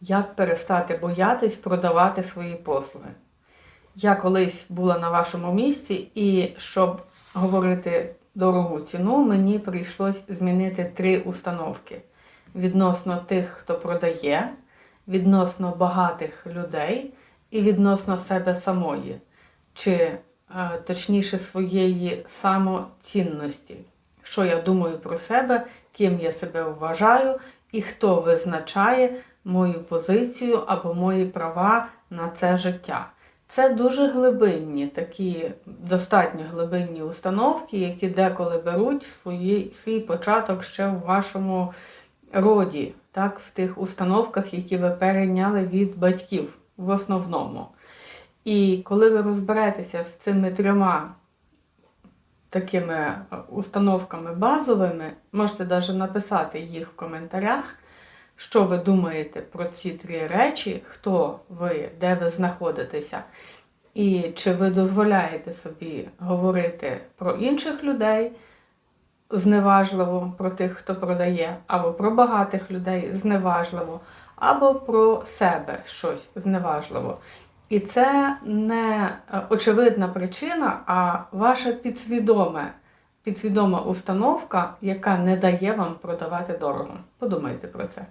як перестати боятись продавати свої послуги. Я колись була на вашому місці, і щоб говорити дорогу ціну, мені прийшлось змінити три установки відносно тих, хто продає, відносно багатих людей і відносно себе самої, чи е, точніше своєї самоцінності. Що я думаю про себе, ким я себе вважаю, і хто визначає мою позицію або мої права на це життя. Це дуже глибинні, такі достатньо глибинні установки, які деколи беруть свої, свій початок ще в вашому роді, так, в тих установках, які ви перейняли від батьків в основному. І коли ви розберетеся з цими трьома такими установками базовими, можете навіть написати їх в коментарях, що ви думаєте про ці три речі, хто ви, де ви знаходитеся, і чи ви дозволяєте собі говорити про інших людей зневажливо, про тих, хто продає, або про багатих людей зневажливо, або про себе щось зневажливо. І це не е, очевидна причина, а ваша підсвідоме, підсвідома установка, яка не дає вам продавати дорого. Подумайте про це.